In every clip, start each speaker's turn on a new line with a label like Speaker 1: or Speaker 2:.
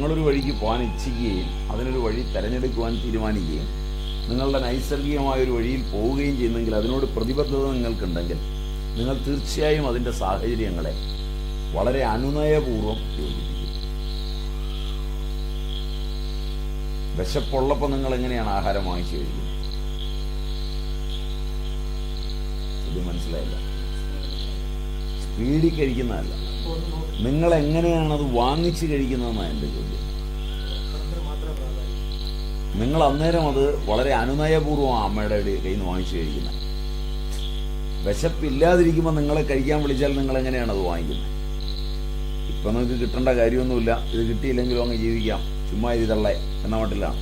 Speaker 1: നിങ്ങളൊരു വഴിക്ക് പോകാൻ ഇച്ഛിക്കുകയും അതിനൊരു വഴി തിരഞ്ഞെടുക്കുവാൻ തീരുമാനിക്കുകയും നിങ്ങളുടെ നൈസർഗികമായ ഒരു വഴിയിൽ പോവുകയും ചെയ്യുന്നെങ്കിൽ അതിനോട് പ്രതിബദ്ധത നിങ്ങൾക്കുണ്ടെങ്കിൽ നിങ്ങൾ തീർച്ചയായും അതിന്റെ സാഹചര്യങ്ങളെ വളരെ അനുനയപൂർവം യോജിപ്പിക്കും. വിശപ്പുള്ളപ്പോൾ നിങ്ങൾ എങ്ങനെയാണ് ആഹാരം വാങ്ങിച്ചു കഴിക്കുന്നത്? ഇത് മനസ്സിലായില്ല. സ്പീഡിൽ കഴിക്കുന്നതല്ല. നിങ്ങൾ എങ്ങനെയാണ് അത് വാങ്ങിച്ചു കഴിക്കുന്നതെന്നാണ് എന്റെ ചോദ്യം. നിങ്ങൾ അന്നേരം അത് വളരെ അനുനയപൂർവം അമ്മയുടെ കയ്യിൽ നിന്ന് വാങ്ങിച്ചു കഴിക്കുന്നത്. വിശപ്പില്ലാതിരിക്കുമ്പോൾ നിങ്ങളെ കഴിക്കാൻ വിളിച്ചാൽ നിങ്ങൾ എങ്ങനെയാണ് അത് വാങ്ങിക്കുന്നത്? ഇപ്പൊ നിങ്ങൾക്ക് കിട്ടേണ്ട കാര്യമൊന്നുമില്ല. ഇത് കിട്ടിയില്ലെങ്കിലും അങ്ങ് ജീവിക്കാം. ചുമ്മാ ഇത് തള്ളേ എന്ന മട്ടിലാണ്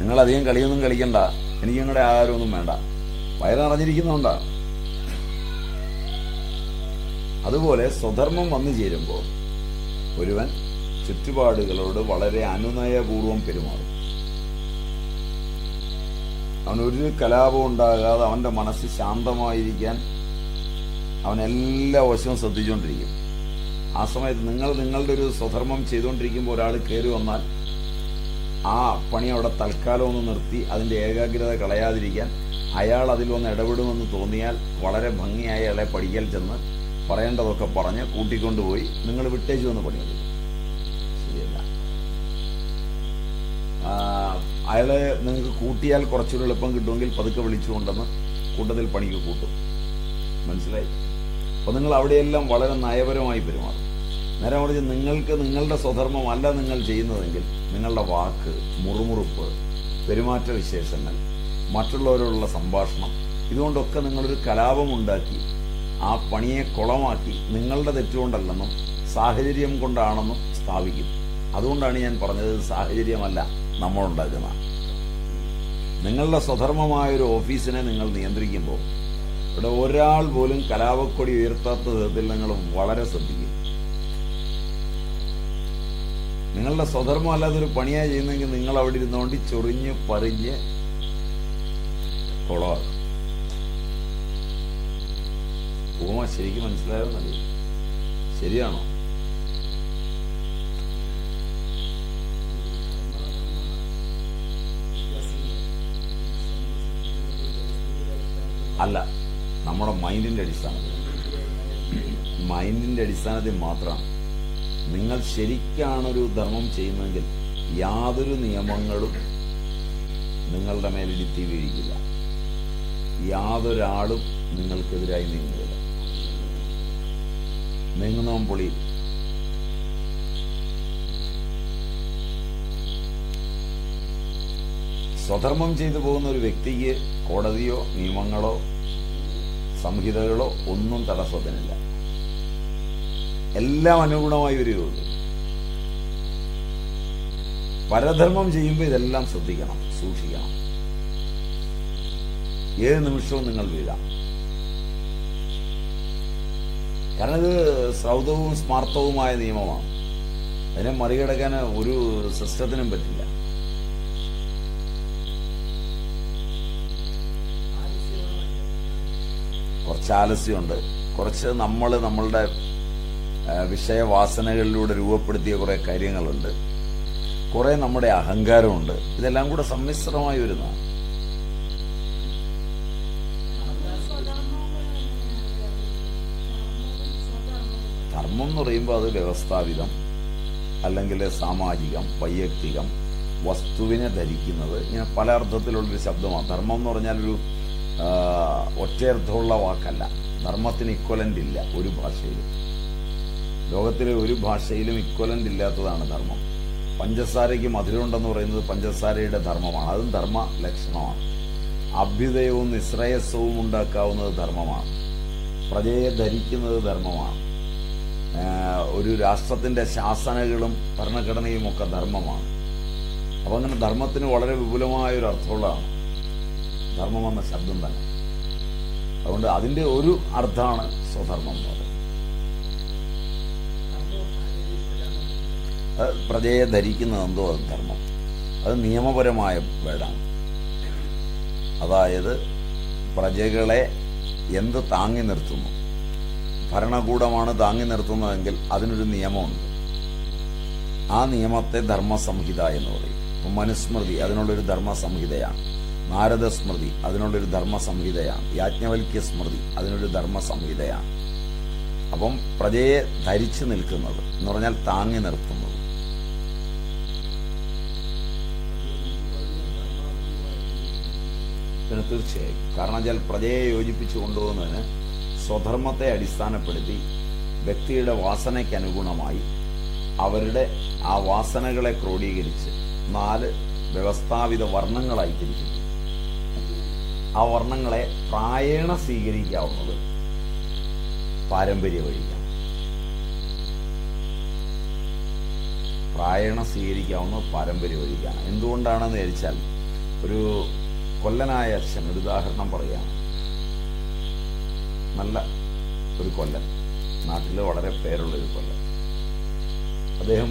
Speaker 1: നിങ്ങൾ അധികം കളിയൊന്നും കളിക്കണ്ട. എനിക്ക് നിങ്ങളുടെ ആഹാരമൊന്നും വേണ്ട. വയറ് നിറഞ്ഞിരിക്കുന്നതുകൊണ്ടാണ് അതുപോലെ സ്വധർമ്മം വന്നു ചേരുമ്പോൾ ഒരുവൻ ചുറ്റുപാടുകളോട് വളരെ അനുനയപൂർവം പെരുമാറും. അവനൊരു കലാപവും ഉണ്ടാകാതെ അവന്റെ മനസ്സ് ശാന്തമായിരിക്കാൻ അവൻ എല്ലാ വശവും ശ്രദ്ധിച്ചുകൊണ്ടിരിക്കും. ആ സമയത്ത് നിങ്ങൾ നിങ്ങളുടെ ഒരു സ്വധർമ്മം ചെയ്തുകൊണ്ടിരിക്കുമ്പോൾ ഒരാൾ കയറി വന്നാൽ ആ പണി അവിടെ തൽക്കാലം ഒന്ന് നിർത്തി അതിന്റെ ഏകാഗ്രത കളയാതിരിക്കാൻ അയാൾ അതിൽ വന്ന് ഇടപെടുമെന്ന് തോന്നിയാൽ വളരെ ഭംഗിയായി അയാളെ പഠിക്കൽ ചെന്ന് പറയേണ്ടതൊക്കെ പറഞ്ഞ് കൂട്ടിക്കൊണ്ടുപോയി നിങ്ങൾ വിട്ടേച്ചു വന്ന് പണിയത് ശരിയല്ല. അയാളെ നിങ്ങൾക്ക് കൂട്ടിയാൽ കുറച്ചൊരു എളുപ്പം കിട്ടുമെങ്കിൽ പതുക്കെ വിളിച്ചുകൊണ്ടെന്ന് കൂട്ടത്തിൽ പണിക്ക് കൂട്ടും. മനസ്സിലായി? അപ്പോൾ നിങ്ങൾ അവിടെയെല്ലാം വളരെ നയപരമായി പെരുമാറും. നേരെ മറിച്ച് നിങ്ങൾക്ക് നിങ്ങളുടെ സ്വധർമ്മം അല്ല നിങ്ങൾ ചെയ്യുന്നതെങ്കിൽ നിങ്ങളുടെ വാക്ക് മുറുമുറുപ്പ് പെരുമാറ്റ വിശേഷങ്ങൾ മറ്റുള്ളവരോടുള്ള സംഭാഷണം ഇതുകൊണ്ടൊക്കെ നിങ്ങളൊരു കലാപമുണ്ടാക്കി ആ പണിയെ കുളമാക്കി നിങ്ങളുടെ തെറ്റുകൊണ്ടല്ലെന്നും സാഹചര്യം കൊണ്ടാണെന്നും സ്ഥാപിക്കും. അതുകൊണ്ടാണ് ഞാൻ പറഞ്ഞത് സാഹചര്യമല്ല നമ്മളുണ്ടാക്കുന്ന. നിങ്ങളുടെ സ്വധർമ്മമായ ഒരു ഓഫീസിനെ നിങ്ങൾ നിയന്ത്രിക്കുമ്പോൾ ഇവിടെ ഒരാൾ പോലും കലാപക്കൊടി ഉയർത്താത്ത വിധത്തിൽ നിങ്ങൾ വളരെ ശ്രദ്ധിക്കും. നിങ്ങളുടെ സ്വധർമ്മം അല്ലാതൊരു പണിയായി ചെയ്യുന്നെങ്കിൽ നിങ്ങൾ അവിടെ ഇരുന്നുകൊണ്ട് ചൊറിഞ്ഞ് പറിഞ്ഞ് കുളമാക്കും. ഉപമ ശരിക്കും മനസ്സിലായെന്നല്ലേ ശരിയാണോ? അല്ല നമ്മുടെ മൈൻഡിന്റെ അടിസ്ഥാനത്തിൽ മൈൻഡിന്റെ അടിസ്ഥാനത്തിൽ മാത്രം നിങ്ങൾ ശരിക്കാണൊരു ധർമ്മം ചെയ്യുന്നതെങ്കിൽ യാതൊരു നിയമങ്ങളും നിങ്ങളുടെ മേലിടിത്തി വീഴിക്കില്ല. യാതൊരാളും നിങ്ങൾക്കെതിരായി നീങ്ങുകയില്ല നീങ്ങുന്നവൻ പൊളി സ്വധർമ്മം ചെയ്തു പോകുന്ന ഒരു വ്യക്തിക്ക് കോടതിയോ നിയമങ്ങളോ സംഹിതകളോ ഒന്നും തടസ്സത്തിനില്ല. എല്ലാം അനുഗുണമായി വരികയുള്ളൂ. പരധർമ്മം ചെയ്യുമ്പോൾ ഇതെല്ലാം ശ്രദ്ധിക്കണം സൂക്ഷിക്കണം. ഏത് നിമിഷവും നിങ്ങൾ വീഴാം. കാരണം ഇത് ശ്രൗതവും സ്മാർത്ഥവുമായ നിയമമാണ്. അതിനെ മറികടക്കാൻ ഒരു സിസ്റ്റത്തിനും പറ്റില്ല. കുറച്ച് ആലസ്യമുണ്ട്. കുറച്ച് നമ്മൾ നമ്മളുടെ വിഷയവാസനകളിലൂടെ രൂപപ്പെടുത്തിയ കുറെ കാര്യങ്ങളുണ്ട്. കുറെ നമ്മുടെ അഹങ്കാരമുണ്ട്. ഇതെല്ലാം കൂടെ സമ്മിശ്രമായി വരുന്നതാണ്. എന്ന് പറയുമ്പോൾ അത് വ്യവസ്ഥാപിതം അല്ലെങ്കിൽ സാമാജികം വൈയക്തികം വസ്തുവിനെ ധരിക്കുന്നത് ഇങ്ങനെ പല അർത്ഥത്തിലുള്ളൊരു ശബ്ദമാണ്. ധർമ്മം എന്ന് പറഞ്ഞാൽ ഒരു ഒറ്റയർത്ഥമുള്ള വാക്കല്ല. ധർമ്മത്തിന് ഇക്വലന്റ് ഇല്ല ഒരു ഭാഷയിലും. ലോകത്തിലെ ഒരു ഭാഷയിലും ഇക്വലന്റ് ഇല്ലാത്തതാണ് ധർമ്മം. പഞ്ചസാരയ്ക്ക് മധുരമുണ്ടെന്ന് പറയുന്നത് പഞ്ചസാരയുടെ ധർമ്മമാണ്. അതും ധർമ്മ ലക്ഷണമാണ്. അഭ്യുദയവും നിശ്രയസ്സവും ഉണ്ടാക്കാവുന്നത് ധർമ്മമാണ്. പ്രജയെ ധരിക്കുന്നത് ധർമ്മമാണ്. ഒരു രാഷ്ട്രത്തിന്റെ ശാസനകളും ഭരണഘടനയും ഒക്കെ ധർമ്മമാണ്. അപ്പോൾ അങ്ങനെ ധർമ്മത്തിന് വളരെ വിപുലമായ ഒരു അർത്ഥമുള്ളതാണ് ധർമ്മം എന്ന ശബ്ദം തന്നെ. അതുകൊണ്ട് അതിന്റെ ഒരു അർത്ഥമാണ് സ്വധർമ്മം എന്ന് പറയുന്നത്. പ്രജയെ ധരിക്കുന്നത് എന്തോ അത് ധർമ്മം. അത് നിയമപരമായ വേടാണ്. അതായത് പ്രജകളെ എന്ത് താങ്ങി നിർത്തുന്നു? ഭരണകൂടമാണ് താങ്ങി നിർത്തുന്നതെങ്കിൽ അതിനൊരു നിയമമുണ്ട്. ആ നിയമത്തെ ധർമ്മസംഹിത എന്ന് പറയും. മനുസ്മൃതി അതിനുള്ളൊരു ധർമ്മസംഹിതയാണ്. നാരദസ്മൃതി അതിനുള്ളൊരു ധർമ്മസംഹിതയാണ്. യാജ്ഞവൽക്യ സ്മൃതി അതിനൊരു ധർമ്മസംഹിതയാണ്. അപ്പം പ്രജയെ ധരിച്ചു നിൽക്കുന്നത് എന്ന് പറഞ്ഞാൽ താങ്ങി നിർത്തുന്നത്. തീർച്ചയായും. കാരണം വെച്ചാൽ പ്രജയെ യോജിപ്പിച്ചു കൊണ്ടുപോകുന്നതിന് സ്വധർമ്മത്തെ അടിസ്ഥാനപ്പെടുത്തി വ്യക്തിയുടെ വാസനയ്ക്കനുഗുണമായി അവരുടെ ആ വാസനകളെ ക്രോഡീകരിച്ച് നാല് വ്യവസ്ഥാപിത വർണങ്ങളായി തിരിച്ചിട്ടുണ്ട് ആ വർണങ്ങളെ പ്രായണ സ്വീകരിക്കാവുന്നത് പാരമ്പര്യ വഴിയാണ്. പ്രായണ സ്വീകരിക്കാവുന്ന പാരമ്പര്യ വഴിക്കാണ് എന്തുകൊണ്ടാണെന്ന് ധരിച്ചാൽ ഒരു കൊല്ലനായ അച്ഛൻ ഒരു ഉദാഹരണം പറയുകയാണ്. നല്ല ഒരു കൊല്ലൻ നാട്ടിൽ വളരെ പേരുള്ളൊരു കൊല്ലൻ അദ്ദേഹം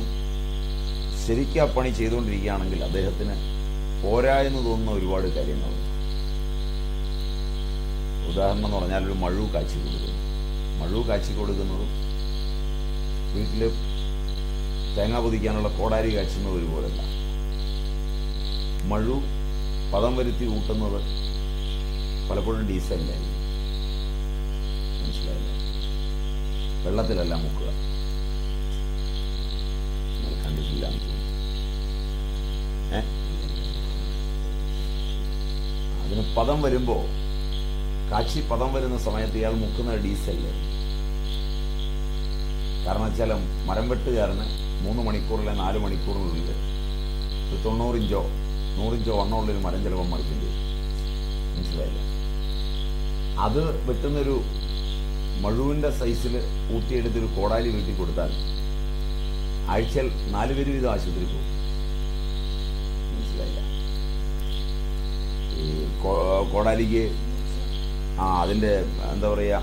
Speaker 1: ശരിക്കും ആ പണി ചെയ്തുകൊണ്ടിരിക്കുകയാണെങ്കിൽ അദ്ദേഹത്തിന് പോരായെന്ന് തോന്നുന്ന ഒരുപാട് കാര്യങ്ങളുണ്ട്. ഉദാഹരണം എന്ന് പറഞ്ഞാൽ ഒരു മഴു കാച്ചി കൊടുക്കുന്നു. മഴു കാച്ചി കൊടുക്കുന്നതും വീട്ടിൽ തേങ്ങ പൊതിക്കാനുള്ള കോടാരി കാച്ചുന്നത് ഒരുപോലല്ല. മഴു പദം വരുത്തി കൂട്ടുന്നത് പലപ്പോഴും ഡീസലിലായിരിക്കും മനസ്സിലായില്ല വെള്ളത്തിലല്ല മുക്കുക. കണ്ടിട്ടില്ല. അതിന് പദം വരുമ്പോ കാച്ചി പദം വരുന്ന സമയത്ത് ഇയാൾ മുക്കുന്നത് ഡീസലിൽ കാരണം വെച്ചാൽ മരം വെട്ടുകാരന് മൂന്ന് മണിക്കൂറിലെ നാല് മണിക്കൂറിനുള്ളിൽ ഒരു തൊണ്ണൂറിഞ്ചോ നൂറിഞ്ചോ വണ്ണമുള്ളൊരു മരം ചിലപ്പോൾ മറിക്കേണ്ടി മനസ്സിലായില്ല? അത് വെട്ടുന്നൊരു മഴുവിന്റെ സൈസിൽ ഊട്ടിയെടുത്തൊരു കോടാലി വീട്ടിൽ കൊടുത്താൽ ആഴ്ചയിൽ നാല് പേര് വീതം ആശുപത്രി പോകും. മനസ്സിലായില്ല? ഈ കോടാലിക്ക് ആ അതിന്റെ എന്താ പറയുക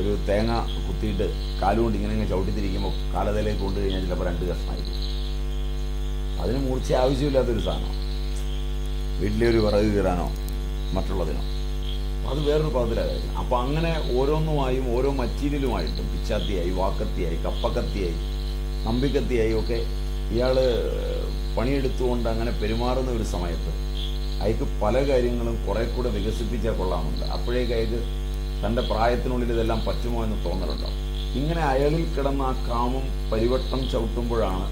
Speaker 1: ഒരു തേങ്ങ കുത്തിയിട്ട് കാലുകൊണ്ട് ഇങ്ങനെ ഇങ്ങനെ ചവിട്ടിത്തിരിക്കുമ്പോൾ കാലതയിലേക്ക് കൊണ്ടു കഴിഞ്ഞാൽ ചിലപ്പോൾ രണ്ട് കഷ്ണമായിരിക്കും. അതിന് മൂർച്ച ആവശ്യമില്ലാത്തൊരു സാധനം വീട്ടിലെ ഒരു വിറക് കീറാനോ മറ്റുള്ളതിനോ. അത് വേറൊരു പദത്തിലായിരുന്നു അപ്പോൾ അപ്പൊ അങ്ങനെ ഓരോന്നുമായും ഓരോ മറ്റീരിയലുമായിട്ടും പിച്ചാത്തിയായി വാക്കത്തിയായി കപ്പക്കത്തിയായി നമ്പിക്കത്തിയായി ഒക്കെ ഇയാൾ പണിയെടുത്തുകൊണ്ട് അങ്ങനെ പെരുമാറുന്ന ഒരു സമയത്ത് അയാൾക്ക് പല കാര്യങ്ങളും കുറെ കൂടെ വികസിപ്പിച്ചാൽ കൊള്ളാമുണ്ട് അപ്പോഴേക്ക് അയാൾക്ക് തന്റെ പ്രായത്തിനുള്ളിൽ ഇതെല്ലാം പറ്റുമോ എന്ന് തോന്നലുണ്ടാവും. ഇങ്ങനെ അയാളിൽ കിടന്ന ആ കാമം പരിവട്ടം ചവിട്ടുമ്പോഴാണ്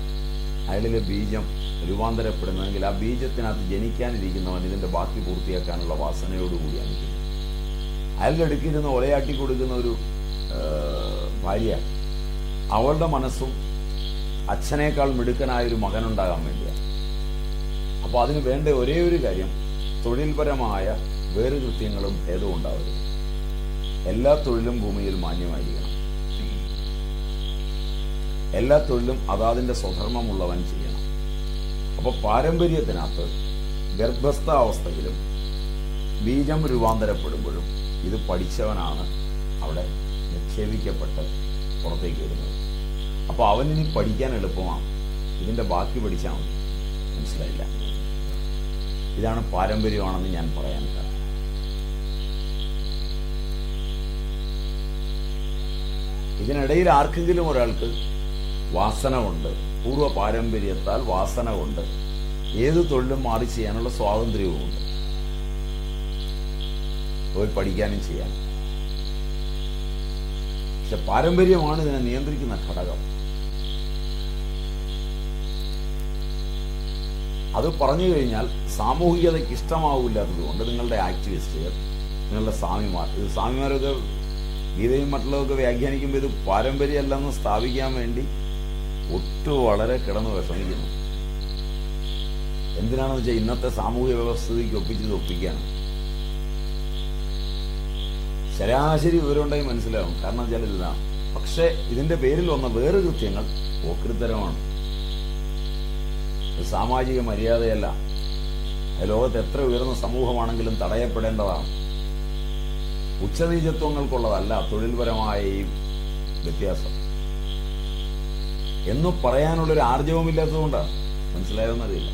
Speaker 1: അയാളിലെ ബീജം രൂപാന്തരപ്പെടുന്നതെങ്കിൽ ആ ബീജത്തിനകത്ത് ജനിക്കാനിരിക്കുന്നവൻ ഇതിന്റെ ബാക്കി പൂർത്തിയാക്കാനുള്ള വാസനയോടുകൂടിയാണ്. ഇരിക്കുന്നത് അയാളുടെ ഒളയാട്ടി കൊടുക്കുന്ന ഒരു ഭാര്യ അവളുടെ മനസ്സും അച്ഛനേക്കാൾ മിടുക്കനായ ഒരു മകനുണ്ടാകാൻ വേണ്ടിയാണ്. അപ്പോൾ അതിന് വേണ്ട ഒരേ ഒരു കാര്യം തൊഴിൽപരമായ വേറുകൃത്യങ്ങളും ഏതോ ഉണ്ടാവരുത്. എല്ലാ തൊഴിലും ഭൂമിയിൽ മാന്യമായിരിക്കണം. എല്ലാ തൊഴിലും അതാതിന്റെ സ്വധർമ്മമുള്ളവൻ ചെയ്യണം. അപ്പൊ പാരമ്പര്യത്തിനകത്ത് ഗർഭസ്ഥാവസ്ഥയിലും ബീജം രൂപാന്തരപ്പെടുമ്പോഴും ഇത് പഠിച്ചവനാണ് അവിടെ നിക്ഷേപിക്കപ്പെട്ട് പുറത്തേക്ക് വരുന്നത്. അവൻ അവനിനി പഠിക്കാൻ എളുപ്പമാണ് ഇതിന്റെ ബാക്കി പഠിച്ചാൽ മനസ്സിലായില്ല? ഇതാണ് പാരമ്പര്യമാണെന്ന് ഞാൻ പറയാൻ കാരണം. ഇതിനിടയിൽ ആർക്കെങ്കിലും ഒരാൾക്ക് വാസന ഉണ്ട് പൂർവ പാരമ്പര്യത്താൽ വാസന ഉണ്ട് ഏത് തൊഴിലും മാറി ചെയ്യാനുള്ള സ്വാതന്ത്ര്യവുമുണ്ട് പോയി പഠിക്കാനും ചെയ്യാനും പക്ഷെ പാരമ്പര്യമാണ് ഇതിനെ നിയന്ത്രിക്കുന്ന ഘടകം. അത് പറഞ്ഞു കഴിഞ്ഞാൽ സാമൂഹികതയ്ക്ക് ഇഷ്ടമാവില്ലാത്തതുകൊണ്ട് നിങ്ങളുടെ ആക്ടിവിസ്റ്റുകൾ നിങ്ങളുടെ സ്വാമിമാർ ഇത് സ്വാമിമാരൊക്കെ ഗീതയും മറ്റുള്ളതൊക്കെ വ്യാഖ്യാനിക്കുമ്പോൾ ഇത് പാരമ്പര്യമല്ലെന്ന് സ്ഥാപിക്കാൻ വേണ്ടി ഒട്ടും വളരെ കിടന്ന് വിഷമിക്കുന്നു. എന്തിനാണെന്ന് വെച്ചാൽ ഇന്നത്തെ സാമൂഹിക വ്യവസ്ഥിതിക്ക് ഒപ്പിച്ചത് ഒപ്പിക്കാണ് ശരാശരി വിവരമുണ്ടെങ്കിൽ മനസ്സിലാവും. കാരണം വെച്ചാൽ ഇതാണ് പക്ഷെ ഇതിന്റെ പേരിൽ വന്ന വേറെ കൃത്യങ്ങൾ ഓക്രിത്തരമാണ് സാമാജിക മര്യാദയല്ല. ലോകത്ത് എത്ര ഉയർന്ന സമൂഹമാണെങ്കിലും തടയപ്പെടേണ്ടതാണ്. ഉച്ചനീചത്വങ്ങൾക്കുള്ളതല്ല തൊഴിൽപരമായ ഈ വ്യത്യാസം. എന്ന് പറയാനുള്ളൊരു ആർജവമില്ലാത്തതുകൊണ്ടാണ്. മനസ്സിലായെന്നറിയില്ല.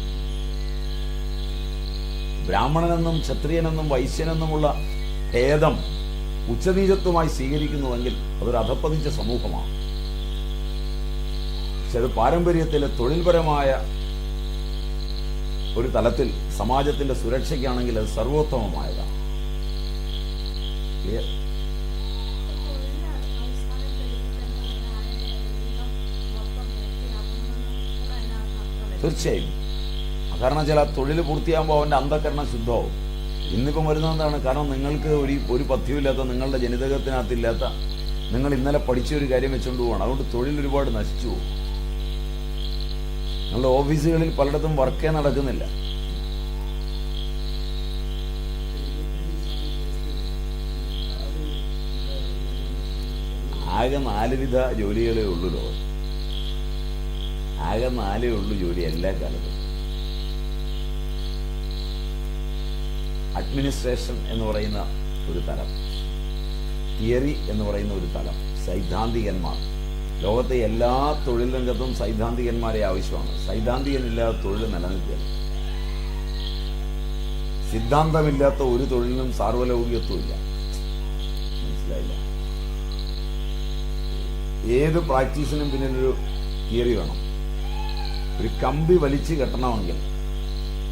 Speaker 1: ബ്രാഹ്മണനെന്നും ക്ഷത്രിയനെന്നും വൈശ്യനെന്നുമുള്ള ഭേദം ഉച്ചനീചത്വമായി സ്വീകരിക്കുന്നുവെങ്കിൽ അതൊരു അധപ്പതിച്ച സമൂഹമാണ്. പക്ഷെ അത് പാരമ്പര്യത്തിലെ തൊഴിൽപരമായ ഒരു തലത്തിൽ സമാജത്തിന്റെ സുരക്ഷയ്ക്കാണെങ്കിൽ അത് സർവോത്തമമായതാണ്. തീർച്ചയായും. കാരണം ചില തൊഴിൽ പൂർത്തിയാകുമ്പോൾ അവന്റെ അന്ധകരണം ശുദ്ധമാവും. ഇന്നിപ്പം വരുന്നതാണ് കാരണം നിങ്ങൾക്ക് ഒരു ഒരു പഥ്യമില്ലാത്ത നിങ്ങളുടെ ജനിതകത്തിനകത്തില്ലാത്ത നിങ്ങൾ ഇന്നലെ പഠിച്ച ഒരു കാര്യം വെച്ചുകൊണ്ട് പോകണം അതുകൊണ്ട് തൊഴിൽ ഒരുപാട് നശിച്ചു പോകും. നിങ്ങളുടെ ഓഫീസുകളിൽ പലയിടത്തും വർക്കേ നടക്കുന്നില്ല. ആകെ നാല് വിധ ജോലികളേ ഉള്ളൂ ലോകത്ത് ആകെ നാലേ ഉള്ളൂ ജോലി എല്ലാ കാലത്തും. അഡ്മിനിസ്ട്രേഷൻ എന്ന് പറയുന്ന ഒരു തലം. തിയറി എന്ന് പറയുന്ന ഒരു തലം. സൈദ്ധാന്തികന്മാർ. ലോകത്തെ എല്ലാ തൊഴിൽ രംഗത്തും സൈദ്ധാന്തികന്മാരെ ആവശ്യമാണ്. സൈദ്ധാന്തികനില്ലാതെ തൊഴിൽ നിലനിൽക്കുക സിദ്ധാന്തമില്ലാത്ത ഒരു തൊഴിലിനും സാർവലൗകികത്വമില്ല. മനസ്സിലായില്ല? ഏത് പ്രാക്ടീസിനും പിന്നിലൊരു തിയറി വേണം. ഒരു കമ്പി വലിച്ചു കെട്ടണമെങ്കിൽ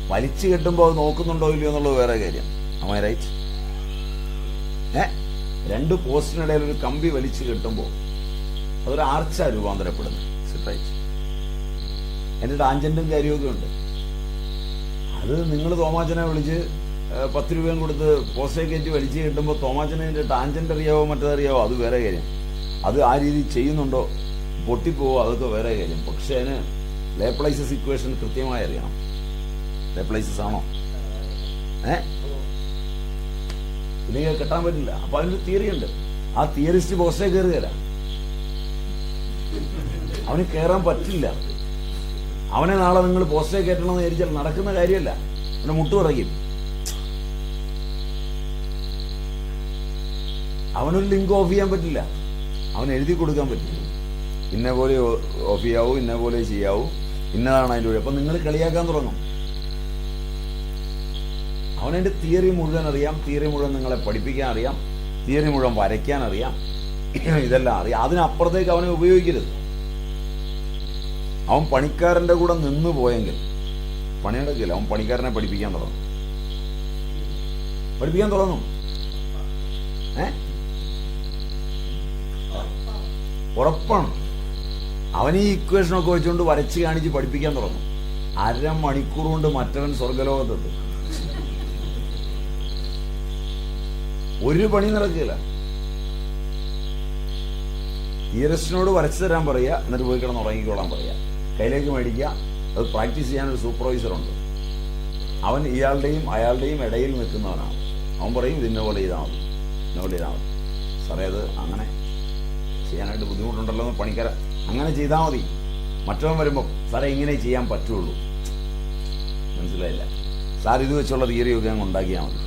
Speaker 1: വലിച്ചു കെട്ടുമ്പോൾ അത് നോക്കുന്നുണ്ടോ ഇല്ലയോ എന്നുള്ളത് വേറെ കാര്യം. അമ്മ റൈറ്റ് ഏ? രണ്ട് പോസ്റ്റിനിടയിൽ ഒരു കമ്പി വലിച്ചു കെട്ടുമ്പോൾ അതൊരു ആർച്ച രൂപാന്തരപ്പെടുന്നു റൈറ്റ് എന്റെ കാര്യമൊക്കെ ഉണ്ട്. അത് നിങ്ങൾ തോമാച്ചനെ വിളിച്ച് പത്ത് രൂപയും കൊടുത്ത് പോസ്റ്റേ കയറ്റി വലിച്ചു കെട്ടുമ്പോൾ തോമാച്ചനെ ടാഞ്ചന്റ് അറിയാവോ മറ്റേതറിയാവോ അത് വേറെ കാര്യം. അത് ആ രീതി ചെയ്യുന്നുണ്ടോ? പൊട്ടിപ്പോവോ? അതൊക്കെ വേറെ കാര്യം. പക്ഷേ അതിന് ലേപ്ലൈസസ് ഇക്വേഷൻ കൃത്യമായി അറിയണം. ലേപ്ലൈസസ് ആണോ ഏ? ഇല്ലെങ്കിൽ കെട്ടാൻ പറ്റില്ല. അപ്പൊ അതിനൊരു തിയറി ഉണ്ട്. ആ തിയറിസ്റ്റ് ബോസിനെ കയറി തരാം അവന് കയറാൻ പറ്റില്ല. അവനെ നാളെ നിങ്ങൾ പോസ്റ്റേ കയറ്റണമെന്ന് വിചാരിച്ചാൽ നടക്കുന്ന കാര്യമല്ല. അവനെ മുട്ടുപറയും അവനൊരു ലിങ്ക് ഓഫ് ചെയ്യാൻ പറ്റില്ല. അവൻ എഴുതി കൊടുക്കാൻ പറ്റില്ല. ഇന്ന പോലെ ഓഫ് ചെയ്യാവൂ ഇന്ന പോലെ ചെയ്യാവൂ. ഇന്നതാണ് അതിന്റെ വഴി. അപ്പൊ നിങ്ങൾ കളിയാക്കാൻ തുടങ്ങും. അവനതിന്റെ തിയറി മുഴുവൻ അറിയാം. തിയറി മുഴുവൻ നിങ്ങളെ പഠിപ്പിക്കാൻ അറിയാം. തിയറി മുഴുവൻ വരയ്ക്കാൻ അറിയാം. ഇതെല്ലാം അറിയാം. അതിനപ്പുറത്തേക്ക് അവനെ ഉപയോഗിക്കരുത്. അവൻ പണിക്കാരന്റെ കൂടെ നിന്ന് പോയെങ്കിൽ പണിയെടുക്കില്ല അവൻ പണിക്കാരനെ പഠിപ്പിക്കാൻ തുടങ്ങും. പഠിപ്പിക്കാൻ തുടങ്ങും. ഏ? ഉറപ്പാണ്. അവൻ ഈ ഇക്വേഷനൊക്കെ വെച്ചുകൊണ്ട് വരച്ച് കാണിച്ച് പഠിപ്പിക്കാൻ തുടങ്ങും. അരമണിക്കൂർ കൊണ്ട് മറ്റവൻ സ്വർഗലോകത്തെത്തും ഒരു പണി നടക്കില്ല ഈരസ്റ്റിനോട് വരച്ചു തരാൻ പറയുക എന്നിട്ട് പോയി കിടന്ന് ഉറങ്ങിക്കോളാൻ പറയുക. കയ്യിലേക്ക് മേടിക്കുക അത് പ്രാക്ടീസ് ചെയ്യാൻ ഒരു സൂപ്പർവൈസർ ഉണ്ട്. അവൻ ഇയാളുടെയും അയാളുടെയും ഇടയിൽ നിൽക്കുന്നവനാണ്. അവൻ പറയും ഇത് ഇന്ന പോലെ ചെയ്താൽ മതി ഇന്ന പോലെ ചെയ്താൽ മതി. സാറേ അത് അങ്ങനെ ചെയ്യാനായിട്ട് ബുദ്ധിമുട്ടുണ്ടല്ലോ എന്ന് പണിക്കര അങ്ങനെ ചെയ്താൽ മതി. മറ്റവൻ വരുമ്പോൾ സാറേ ഇങ്ങനെ ചെയ്യാൻ പറ്റുള്ളൂ. മനസ്സിലായില്ല. സാർ ഇത് വെച്ചുള്ള തീയറിയൊക്കെ അങ്ങ് ഉണ്ടാക്കിയാൽ മതി.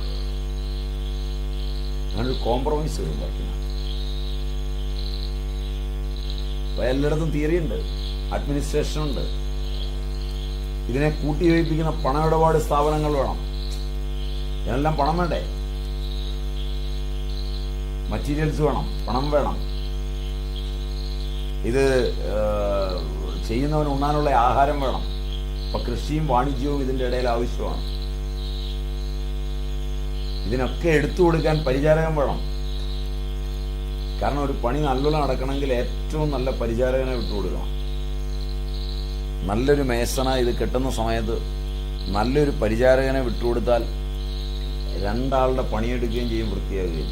Speaker 1: അങ്ങനൊരു കോംപ്രമൈസ് ഉണ്ടാക്കിയ അപ്പൊ എല്ലായിടത്തും തിയറി ഉണ്ട് അഡ്മിനിസ്ട്രേഷൻ ഉണ്ട്. ഇതിനെ കൂട്ടിയോജിപ്പിക്കുന്ന പണമിടപാട് സ്ഥാപനങ്ങൾ വേണം. ഇതിനെല്ലാം പണം വേണ്ടേ? മറ്റീരിയൽസ് വേണം പണം വേണം. ഇത് ചെയ്യുന്നവന് ഉണ്ണാനുള്ള ആഹാരം വേണം. അപ്പൊ കൃഷിയും വാണിജ്യവും ഇതിന്റെ ഇടയിൽ ആവശ്യമാണ്. ഇതിനൊക്കെ എടുത്തു കൊടുക്കാൻ പരിചാരകൻ വേണം. കാരണം ഒരു പണി നല്ലോണം നടക്കണമെങ്കിൽ ഏറ്റവും നല്ല പരിചാരകനെ വിട്ടുകൊടുക്കണം നല്ലൊരു മേസന ഇത് കെട്ടുന്ന സമയത്ത് നല്ലൊരു പരിചാരകനെ വിട്ടുകൊടുത്താൽ രണ്ടാളുടെ പണിയെടുക്കുകയും ചെയ്യും വൃത്തിയാകുകയും.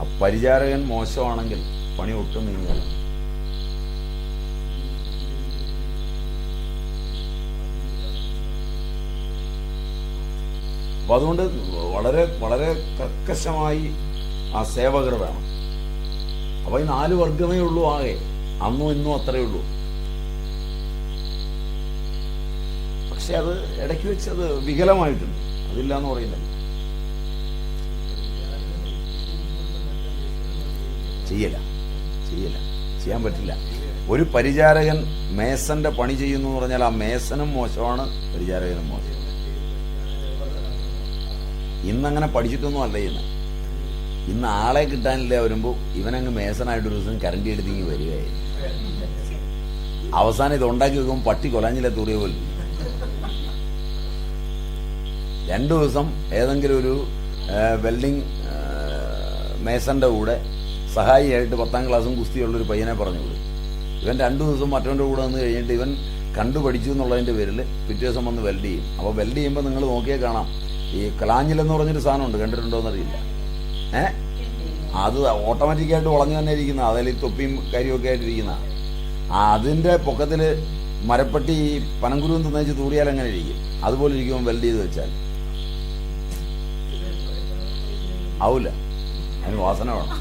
Speaker 1: ആ പരിചാരകൻ മോശമാണെങ്കിൽ പണി ഒട്ടും നീങ്ങില്ല അപ്പൊ അതുകൊണ്ട് വളരെ വളരെ കർക്കശമായി ആ സേവകർ വേണം. അപ്പൊ ഈ നാല് വർഗമേ ഉള്ളൂ ആകെ. അന്നും ഇന്നും അത്രയേ ഉള്ളൂ. പക്ഷെ അത് ഇടയ്ക്ക് വെച്ച് അത് വികലമായിട്ടുണ്ട്. അതില്ല എന്ന് പറയുന്നില്ല. ചെയ്യല ചെയ്യല ചെയ്യാൻ പറ്റില്ല. ഒരു പരിചാരകൻ മേസന്റെ പണി ചെയ്യുന്നു പറഞ്ഞാൽ ആ മേസനും മോശമാണ് പരിചാരകനും മോശം. ഇന്നങ്ങനെ പഠിച്ചിട്ടൊന്നും അല്ല ഇന്ന്. ഇന്ന് ആളെ കിട്ടാനില്ല വരുമ്പോൾ ഇവനങ്ങ് മേസനായിട്ട് ഒരു ദിവസം കരണ്ടി എടുത്തിങ്ങി വരികയായിരുന്നു. അവസാനം ഇത് ഉണ്ടാക്കി വെക്കുമ്പോൾ പട്ടി കൊലാഞ്ഞില്ല തൂറിയ പോലെ. രണ്ടു ദിവസം ഏതെങ്കിലും ഒരു വെൽഡിങ് മേസന്റെ കൂടെ സഹായിയായിട്ട് പത്താം ക്ലാസ്സും കുസ്തിയുള്ളൊരു പയ്യനെ പറഞ്ഞു ഇവൻ രണ്ടു ദിവസം മറ്റവന്റെ കൂടെ നിന്ന് കഴിഞ്ഞിട്ട് ഇവൻ കണ്ടുപഠിച്ചു എന്നുള്ളതിന്റെ പേരിൽ പിറ്റേ ദിവസം വന്ന് വെൽഡ് ചെയ്യും. അപ്പോൾ വെൽഡ് ചെയ്യുമ്പോൾ നിങ്ങൾ നോക്കിയാൽ കാണാം. ഈ കലാഞ്ഞിൽ എന്ന് പറഞ്ഞൊരു സാധനമുണ്ട് കണ്ടിട്ടുണ്ടോ എന്നറിയില്ല ഏ? അത് ഓട്ടോമാറ്റിക്കായിട്ട് വളഞ്ഞു തന്നെ ഇരിക്കുന്ന അതിൽ തൊപ്പിയും കാര്യമൊക്കെ ആയിട്ടിരിക്കുന്ന അതിന്റെ പൊക്കത്തിൽ മരപ്പെട്ടി പനങ്കുരുവും തിന്നേച്ച് തൂറിയാൽ എങ്ങനെ ഇരിക്കും. അതുപോലെ ഇരിക്കുമ്പോൾ വെൽഡ് ചെയ്ത് വെച്ചാൽ. ആവൂല. അതിന് വാസന വേണം.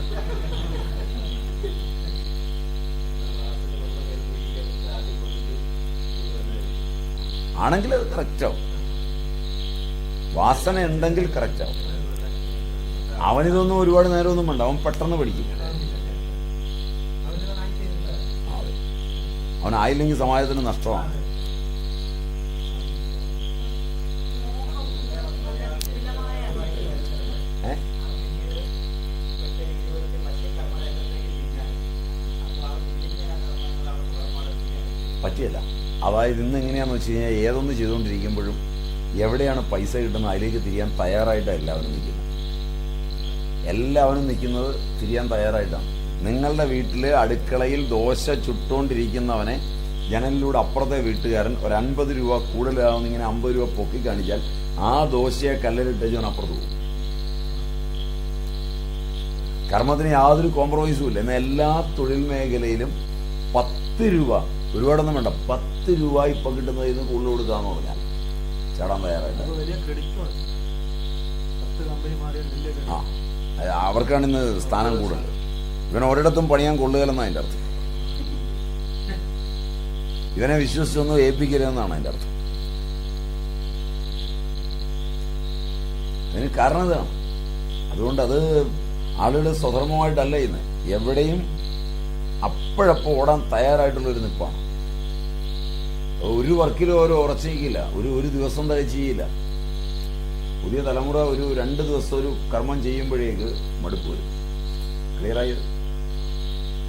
Speaker 1: ആണെങ്കിൽ അത് കറക്റ്റ് ആവും. വാസന ഉണ്ടെങ്കിൽ കറക്റ്റ് ആവും. അവനിതൊന്നും ഒരുപാട് നേരമൊന്നും വേണ്ട. അവൻ പെട്ടെന്ന് പഠിക്കും. അവനായില്ലെങ്കിൽ സമാജത്തിന് നഷ്ടമാണ്. പറ്റിയല്ല. അതായത് ഇന്ന് എങ്ങനെയാന്ന് വെച്ച് കഴിഞ്ഞാൽ ഏതൊന്ന് ചെയ്തുകൊണ്ടിരിക്കുമ്പോഴും എവിടെയാണ് പൈസ കിട്ടുന്നത് അതിലേക്ക് തിരിയാൻ തയ്യാറായിട്ടാണ് എല്ലാവരും നിൽക്കുന്നത്? എല്ലാവരും നിൽക്കുന്നത് തിരിയാൻ തയ്യാറായിട്ടാണ്. നിങ്ങളുടെ വീട്ടിൽ അടുക്കളയിൽ ദോശ ചുട്ടുകൊണ്ടിരിക്കുന്നവനെ ജനലിലൂടെ അപ്പുറത്തെ വീട്ടുകാരൻ ഒരു അൻപത് രൂപ കൂടുതലാവുന്ന ഇങ്ങനെ അമ്പത് രൂപ പൊക്കി കാണിച്ചാൽ ആ ദോശയെ കല്ലിലിട്ടേച്ചവൻ അപ്പുറത്ത് പോകും. കർമ്മത്തിന് യാതൊരു കോംപ്രമൈസും ഇല്ല. എന്നാൽ എല്ലാ തൊഴിൽ മേഖലയിലും പത്ത് രൂപ ഒരുപാടൊന്നും വേണ്ട പത്ത് രൂപ ഇപ്പൊ കിട്ടുന്നതിൽ നിന്ന് കൂടുതൽ കൊടുക്കാന്ന് പറഞ്ഞാൽ ചാടാൻ തയ്യാറായിട്ട് ആ അവർക്കാണ് ഇന്ന് സ്ഥാനം കൂടുതൽ. ഇവൻ ഒരിടത്തും പണിയാൻ കൊള്ളുകയല്ലെന്നാ അതിന്റെ അർത്ഥം. ഇവനെ വിശ്വസിച്ചൊന്നും ഏൽപ്പിക്കരുതെന്നാണ് അതിന്റെ അർത്ഥം. അതിന് കാരണം ഇതാണ്. അതുകൊണ്ട് അത് ആളുകൾ സ്വധർമ്മമായിട്ടല്ല ഇന്ന്. എവിടെയും അപ്പോഴപ്പോൾ ഓടാൻ തയ്യാറായിട്ടുള്ളൊരു നിപ്പാണ്. ഒരു വർക്കിലും ഓരോ ഉറച്ചിരിക്കില്ല. ഒരു ഒരു ദിവസം തന്നെ ചെയ്യില്ല. പുതിയ തലമുറ ഒരു രണ്ട് ദിവസം ഒരു കർമ്മം ചെയ്യുമ്പോഴേക്ക് മടുപ്പ് വരും. ക്ലിയർ ആയത്